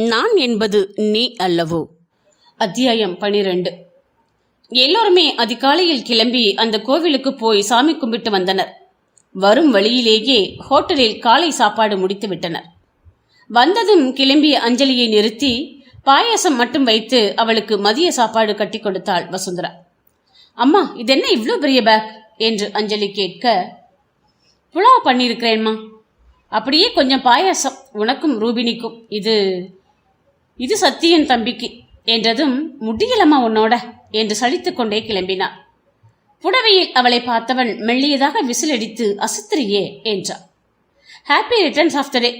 நான் என்பது நீ அல்லவோ? அத்தியாயம் பனிரெண்டு. எல்லோருமே அதிகாலையில் கிளம்பி அந்த கோவிலுக்கு போய் சாமி கும்பிட்டு வந்தனர். வரும் வழியிலேயே ஹோட்டலில் காலை சாப்பாடு முடித்து விட்டனர். வந்ததும் கிளம்பிய அஞ்சலியை நிறுத்தி பாயாசம் மட்டும் வைத்து அவளுக்கு மதிய சாப்பாடு கட்டி கொடுத்தாள் வசுந்தரா. அம்மா இதென்ன இவ்வளோ பெரிய பேக்? என்று அஞ்சலி கேட்க புலாவ் பண்ணியிருக்கிறேன்மா அப்படியே கொஞ்சம் பாயாசம். உனக்கும் ரூபினிக்கும். இது இது சத்தியன் தம்பிக்கு என்றதும் முடியலம்மா உன்னோட என்று சலித்துக் கொண்டே கிளம்பினான். புடவையில் அவளை பார்த்தவன் மெல்லியதாக விசிலடித்து அசத்திரியே என்றான். Happy returns of the day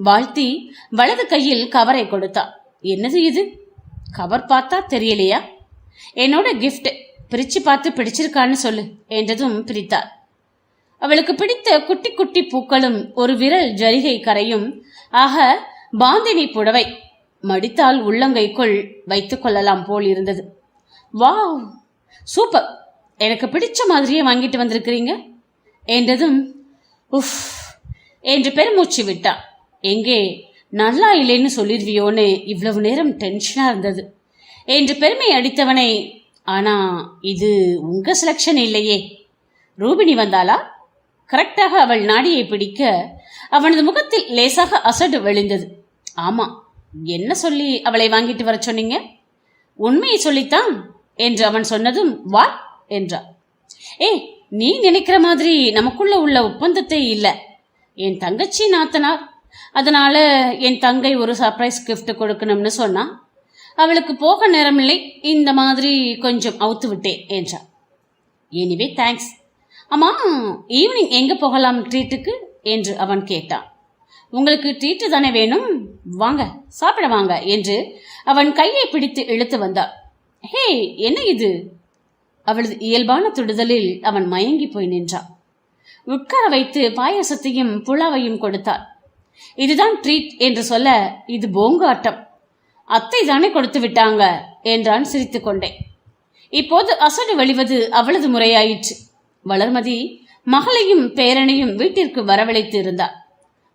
வாழ்த்தி வலது கையில் கவரை கொடுத்தான் என்னது இது? கவர் பார்த்தா தெரியலையா? என்னோட கிஃப்ட் பிரிச்சு பார்த்து பிடிச்சிருக்கான்னு சொல்லு என்றதும் பிரித்தார் அவளுக்கு பிடித்த குட்டி குட்டி பூக்களும் ஒரு விரல் ஜரிகை கரையும் ஆக பாந்தினி புடவை மடித்தால் உள்ளங்கைக்குள் வைத்துக் கொள்ளலாம் போல் இருந்தது. வாவ்! சூப்பர்! எனக்கு பிடிச்ச மாதிரியே வாங்கிட்டு வந்திருக்கிறீங்க? என்றதும் உஃப்! என்று பெருமூச்சு விட்டான் எங்கே? நல்லா இல்லைன்னு சொல்லிடுவியோன்னு இவ்வளவு நேரம் டென்ஷனாக இருந்தது என்று பெருமை அடித்தவனை ஆனா இது உங்க செலக்ஷன் இல்லையே. ரூபினி வந்தாளா? கரெக்டாக அவள் நாடியை பிடிக்க அவனது முகத்தில் லேசாக அசடு வெளிந்தது. ஆமா என்ன சொல்லி அவளை வாங்கிட்டு வர சொன்னீங்க? உண்மையை சொல்லித்தான் என்று அவன் சொன்னதும் வா என்றான் ஏய் நீ நினைக்கிற மாதிரி நமக்குள்ள உள்ள ஒப்பந்தத்தை இல்ல. என் தங்கச்சி நாத்தனார். அதனால என் தங்கை ஒரு சர்ப்ரைஸ் கிஃப்ட் கொடுக்கணும்னு சொன்னா அவளுக்கு போக நேரமில்லை. இந்த மாதிரி கொஞ்சம் அவுத்து விட்டேன் என்றான் எனிவே தேங்க்ஸ் அம்மா ஈவினிங் எங்க போகலாம் ட்ரீட்டுக்கு என்று அவன் கேட்டான். உங்களுக்கு ட்ரீட்டு தானே வேணும்? வாங்க சாப்பிட வாங்க என்று அவன் கையை பிடித்து இழுத்து வந்தாள். ஹே என்ன இது? அவளது இயல்பான துடுதலில் அவன் மயங்கி போய் நின்றான். உட்கார வைத்து பாயாசத்தையும் புலாவையும் கொடுத்தாள். இதுதான் ட்ரீட் என்று சொல்ல இது போங்கு ஆட்டம். அத்தை தானே கொடுத்து விட்டாங்க என்றான் சிரித்துக்கொண்டே இப்போது அசடு வழிவது அவளது முறையாயிற்று. வளர்மதி மகளையும் பேரனையும் வீட்டிற்கு வரவழைத்து இருந்தாள்.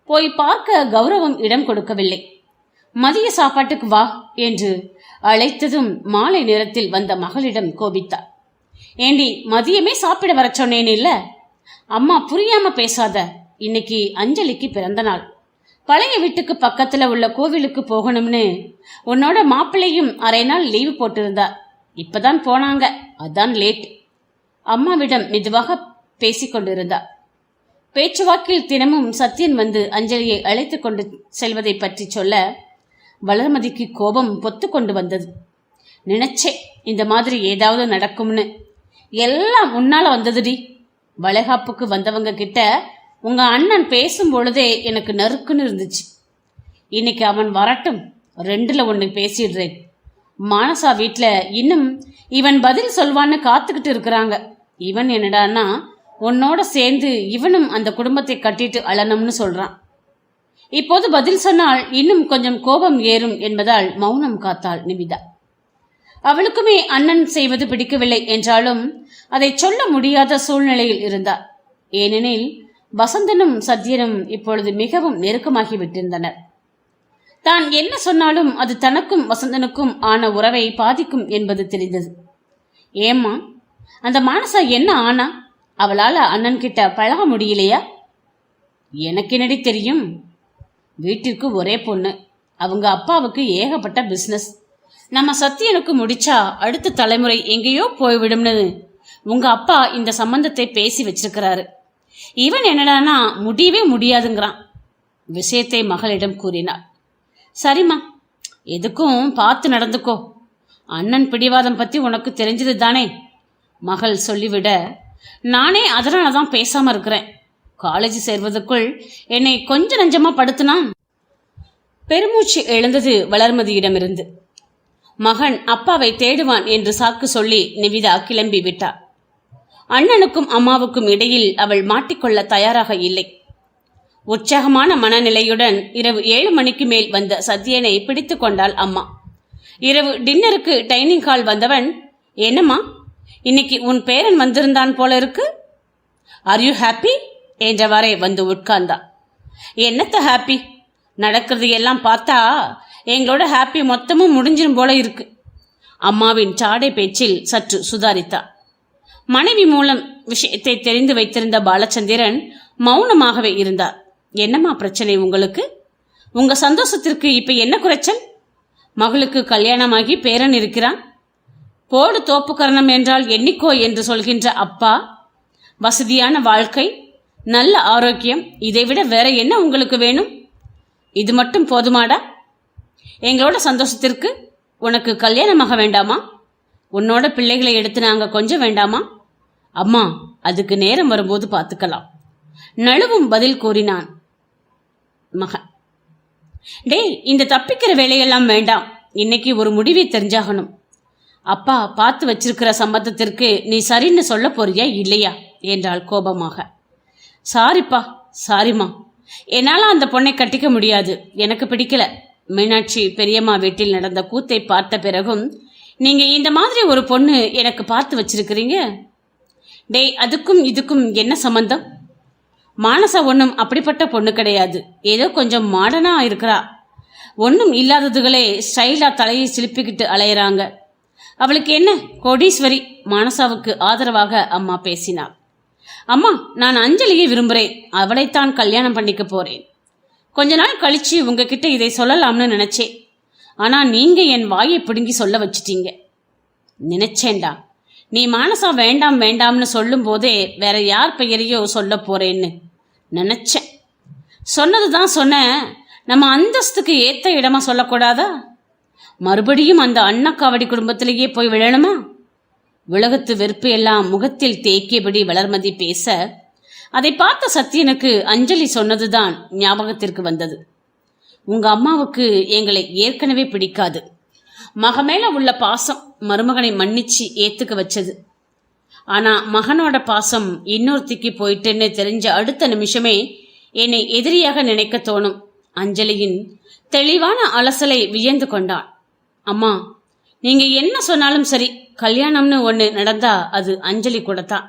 போய் பார்க்க கௌரவம் இடம் கொடுக்கவில்லை. மதிய சாப்பாட்டுக்கு வா என்று அழைத்ததும் மாலை நேரத்தில் வந்த மகளிடம் கோபித்தார் ஏண்டி மதியமே சாப்பிட வர சொன்னேன் இல்ல அம்மா புரியாம பேசாத. இன்னைக்கு அஞ்சலிக்கு பிறந்த நாள். பழைய வீட்டுக்கு பக்கத்துல உள்ள கோவிலுக்கு போகணும்னு உன்னோட மாப்பிள்ளையும் அரை நாள் லீவு போட்டிருந்தா. இப்பதான் போனாங்க. அதான் லேட். அம்மாவிடம் மெதுவாக பேசிக்கொண்டிருந்தார் பேச்சுவாக்கில் தினமும் சத்யன் வந்து அஞ்சலியை அழைத்து கொண்டு செல்வதை பற்றி சொல்ல வளர்மதிக்கு கோபம் பொத்து கொண்டு வந்தது. நினைச்சே இந்த மாதிரி ஏதாவது நடக்கும்னு. எல்லாம் உன்னால் வந்ததுடி. வளைகாப்புக்கு வந்தவங்க கிட்ட உங்க அண்ணன் பேசும் பொழுதே எனக்கு நறுக்குன்னு இருந்துச்சு. இன்னைக்கு அவன் வரட்டும் ரெண்டுல ஒன்று பேசிடுறேன். மானசா வீட்டில் இன்னும் இவன் பதில் சொல்வான்னு காத்துக்கிட்டு இருக்கிறாங்க. இவன் என்னடான்னா உன்னோட சேர்ந்து இவனும் அந்த குடும்பத்தை கட்டிட்டு அழணும்னு சொல்றான். இப்போது பதில் சொன்னால் இன்னும் கொஞ்சம் கோபம் ஏறும் என்பதால் மௌனம் காத்தாள் நிமிதா அவளுக்குமே அண்ணன் செய்வது பிடிக்கவில்லை என்றாலும் அதை சொல்ல முடியாத சூழ்நிலையில் இருந்தார். ஏனெனில் வசந்தனும் சத்யனும் இப்பொழுது மிகவும் நெருக்கமாகி விட்டிருந்தனர். தான் என்ன சொன்னாலும் அது தனக்கும் வசந்தனுக்கும் ஆன உறவை பாதிக்கும் என்பது தெரிந்தது. ஏம்மா அந்த மானசா என்ன ஆனா? அவளால அண்ணன் கிட்ட பழக முடியலையா? எனக்கு என்னடி தெரியும்? வீட்டிற்கு ஒரே பொண்ணு. அவங்க அப்பாவுக்கு ஏகப்பட்ட பிசினஸ் நம்ம சத்தியனுக்கு முடிச்சா அடுத்த தலைமுறை எங்கேயோ போய்விடும்னு உங்க அப்பா இந்த சம்பந்தத்தை பேசி வச்சிருக்கிறாரு. இவன் என்னடானா முடியவே முடியாதுங்கிறான். விஷயத்தை மகளிடம் கூறினாள். சரிம்மா எதுக்கும் பார்த்து நடந்துக்கோ. அண்ணன் பிடிவாதம் பத்தி உனக்கு தெரிஞ்சது தானே மகள் சொல்லிவிட நானே அதனால தான் பேசாம இருக்கிறேன். காலேஜ் சேர்வதற்குள் என்னை கொஞ்ச நஞ்சமா படுத்தினான். பெருமூச்சு எழுந்தது வளர்மதியிடமிருந்து. மகன் அப்பாவை தேடுவான் என்று சாக்கு சொல்லி நிவிதா கிளம்பி விட்டார் அண்ணனுக்கும் அம்மாவுக்கும் இடையில் அவள் மாட்டிக்கொள்ள தயாராக இல்லை. உற்சாகமான மனநிலையுடன் இரவு ஏழு மணிக்கு மேல் வந்த சத்யனை பிடித்து கொண்டாள் அம்மா. இரவு டின்னருக்கு டைனிங் ஹால் வந்தவன் என்னம்மா இன்னைக்கு உன் பேரன் வந்திருந்தான் போல இருக்கு. ஆர் யூ ஹாப்பி என்றவாறே வந்து உட்கார்ந்தா. என்னத்த ஹாப்பி நடக்கிறது எல்லாம் பார்த்தா எங்களோட ஹாப்பி மொத்தமும் முடிஞ்சிரும் போல இருக்கு. அம்மாவின் சாடை பேச்சில் சற்று சுதாரித்தா. மனைவி மூலம் விஷயத்தை தெரிந்து வைத்திருந்த பாலச்சந்திரன் மௌனமாகவே இருந்தார். என்னம்மா பிரச்சனை உங்களுக்கு? உங்க சந்தோஷத்திற்கு இப்ப என்ன குறைச்சல்? மகளுக்கு கல்யாணமாகி பேரன் இருக்கிறான். போடு தோப்புக்கரணம் என்றால் எண்ணிக்கோ என்று சொல்கின்ற அப்பா வசதியான வாழ்க்கை நல்ல ஆரோக்கியம் இதைவிட வேற என்ன உங்களுக்கு வேணும்? இது மட்டும் போதுமாடா? எங்களோட சந்தோஷத்திற்கு உனக்கு கல்யாணமாக வேண்டாமா? உன்னோட பிள்ளைகளை எடுத்து நாங்கள் கொஞ்சம் வேண்டாமா? அம்மா அதுக்கு நேரம் வரும்போது பார்த்துக்கலாம். நழுவும் பதில் கூறினான் மகன். டேய் இந்த தப்பிக்கிற வேலையெல்லாம் வேண்டாம். இன்னைக்கு ஒரு முடிவை தெரிஞ்சாகணும். அப்பா பார்த்து வச்சிருக்கிற சம்மதத்திற்கு நீ சரின்னு சொல்ல போறியா இல்லையா? என்றாள் கோபமாக. சாரிப்பா சாரிம்மா. என்னால் அந்த பொண்ணை கட்டிக்க முடியாது. எனக்கு பிடிக்கல. மீனாட்சி பெரியம்மா வீட்டில் நடந்த கூத்தை பார்த்த பிறகும் நீங்க இந்த மாதிரி ஒரு பொண்ணு எனக்கு பார்த்து வச்சிருக்கிறீங்க? டேய் அதுக்கும் இதுக்கும் என்ன சம்பந்தம்? மானசா ஒன்றும் அப்படிப்பட்ட பொண்ணு கிடையாது. ஏதோ கொஞ்சம் மாடனாக இருக்கிறா. ஒன்றும் இல்லாததுகளே ஸ்டைலா தலையை சிலுப்பிக்கிட்டு அலையிறாங்க. அவளுக்கு என்ன? கோடீஸ்வரி மானசாவுக்கு ஆதரவாக அம்மா பேசினாள். அம்மா நான் அஞ்சலியை விரும்புகிறேன் அவளைத்தான் கல்யாணம் பண்ணிக்க போறேன். கொஞ்ச நாள் கழிச்சு உங்ககிட்ட இதை சொல்லலாம்னு நினைச்சேன். ஆனா நீங்க என் வாயை பிடுங்கி சொல்ல வச்சிட்டீங்க. நினைச்சேண்டா நீ மானசா வேண்டாம் வேண்டாம்னு சொல்லும் போதே வேற யார் பெயரையோ சொல்ல போறேன்னு நினைச்சேன். சொன்னது தான் சொன்னேன். நம்ம அந்தஸ்துக்கு ஏத்த இடமா சொல்லக்கூடாதா? மறுபடியும் அந்த அண்ணக்காவடி குடும்பத்திலேயே போய் விழணுமா? உலகத்து வெறுப்பு எல்லாம் முகத்தில் தேக்கியபடி வளர்மதி பேச அதை பார்த்த சத்தியனுக்கு அஞ்சலி சொன்னதுதான் ஞாபகத்திற்கு வந்தது. உங்க அம்மாவுக்கு எங்களை ஏற்கனவே பிடிக்காது. மக மேல உள்ள பாசம் மருமகனை மன்னிச்சு ஏத்துக்க வச்சது. ஆனா மகனோட பாசம் இன்னொருத்திக்கு போயிட்டுன்னு தெரிஞ்ச அடுத்த நிமிஷமே என்னை எதிரியாக நினைக்க தோணும். அஞ்சலியின் தெளிவான அலசலை வியந்து கொண்டான் அம்மா நீங்க என்ன சொன்னாலும் சரி கல்யாணம்னு ஒன்று நடந்தா அது அஞ்சலி கூட தான்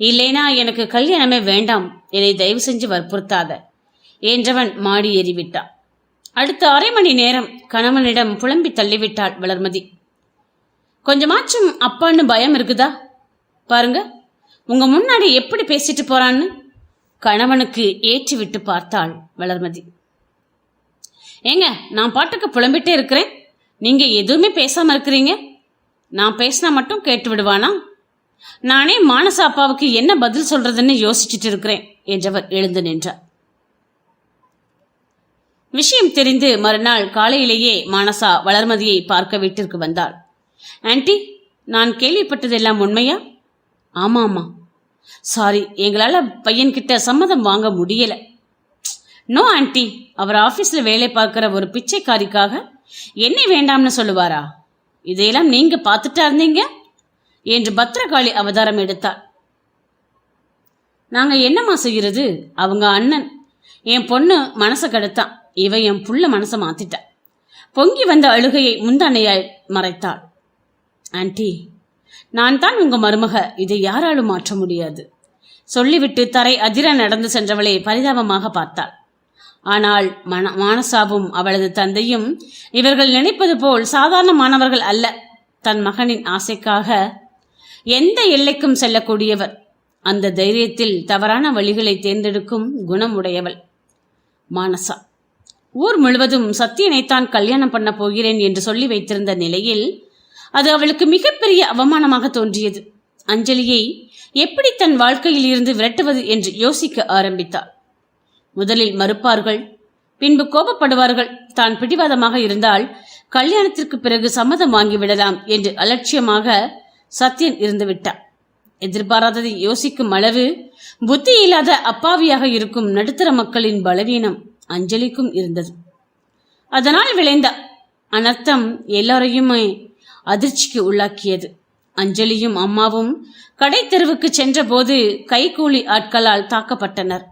இல்லைனா எனக்கு கல்யாணமே வேண்டாம் என்னை தயவு செஞ்சு வற்புறுத்தாத என்றவன் மாடி ஏறிவிட்டான். அடுத்த அரை மணி நேரம் கணவனிடம் புலம்பி தள்ளிவிட்டாள் வளர்மதி. கொஞ்சமாச்சும் அப்பான்னு பயம் இருக்குதா? பாருங்க உங்க முன்னாடி எப்படி பேசிட்டு போறான்னு? கணவனுக்கு ஏற்றி விட்டு பார்த்தாள் வளர்மதி. ஏங்க நான் பாட்டுக்கு புலம்பிட்டே இருக்கிறேன். நீங்கள் எதுவுமே பேசாமல் இருக்கிறீங்க? நான் பேசினா மட்டும் கேட்டு விடுவானா? நானே மானச அப்பாவுக்கு என்ன பதில் சொல்றதுன்னு யோசிச்சுட்டு இருக்கிறேன் என்றவர் எழுந்து நின்றார். விஷயம் தெரிந்து மறுநாள் காலையிலேயே மானசா வளர்மதியை பார்க்க வீட்டிற்கு வந்தாள். ஆன்டி நான் கேள்விப்பட்டதெல்லாம் உண்மையா? ஆமா ஆமா சாரி எங்களால் பையன்கிட்ட சம்மதம் வாங்க முடியலை. No aunty. அவர் ஆஃபீஸில் வேலை பார்க்குற ஒரு பிச்சைக்காரிக்காக என்னை வேண்டாம்னு சொல்லுவாரா? இதையெல்லாம் நீங்கள் பார்த்துட்டா இருந்தீங்க? என்று பத்ரகாளி அவதாரம் எடுத்தார் நாங்கள் என்னம்மா செய்கிறது அவங்க அண்ணன். என் பொண்ணு மனசை கெடுத்தான். இவன் என் புள்ள மனசை மாத்திட்டா. பொங்கி வந்த அழுகையை முந்தானையாய் மறைத்தாள். ஆண்டி நான் தான் உங்கள் மருமக. இதை யாராலும் மாற்ற முடியாது. சொல்லிவிட்டு தரை அதிர நடந்து சென்றவளை பரிதாபமாக பார்த்தாள். ஆனால் மன மானசாவும் அவளது தந்தையும் இவர்கள் நினைப்பது போல் சாதாரணமானவர்கள் அல்ல. தன் மகனின் ஆசைக்காக எந்த எல்லைக்கும் செல்லக்கூடியவர். அந்த தைரியத்தில் தவறான வழிகளை தேர்ந்தெடுக்கும் குணம் உடையவள் மானசா ஊர் முழுவதும் சத்தியனைத்தான் கல்யாணம் பண்ண போகிறேன் என்று சொல்லி வைத்திருந்த நிலையில் அது அவளுக்கு மிகப்பெரிய அவமானமாக தோன்றியது. அஞ்சலியை எப்படி தன் வாழ்க்கையில் இருந்து விரட்டுவது என்று யோசிக்க ஆரம்பித்தாள். முதலில் மறுப்பார்கள். பின்பு கோபப்படுவார்கள். தான் பிடிவாதமாக இருந்தால் கல்யாணத்திற்கு பிறகு சம்மதம் வாங்கிவிடலாம் என்று அலட்சியமாக சத்யன் இருந்துவிட்டார் எதிர்பாராததை யோசிக்கும் அளவு புத்தி இல்லாத அப்பாவியாக இருக்கும் நடுத்தர மக்களின் பலவீனம் அஞ்சலிக்கும் இருந்தது. அதனால் விளைந்த அனர்த்தம் எல்லாரையுமே அதிர்ச்சிக்கு உள்ளாக்கியது. அஞ்சலியும் அம்மாவும் கடை தெருவுக்கு சென்றபோது கைகூலி ஆட்களால் தாக்கப்பட்டனர்.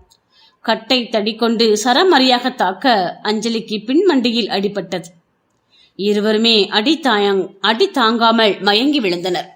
கட்டை தடிக்கொண்டு சரமரியாக தாக்க அஞ்சலிக்கு பின்மண்டியில் அடிபட்டது. இருவருமே அடி தாயங் அடி தாங்காமல் மயங்கி விழுந்தனர்.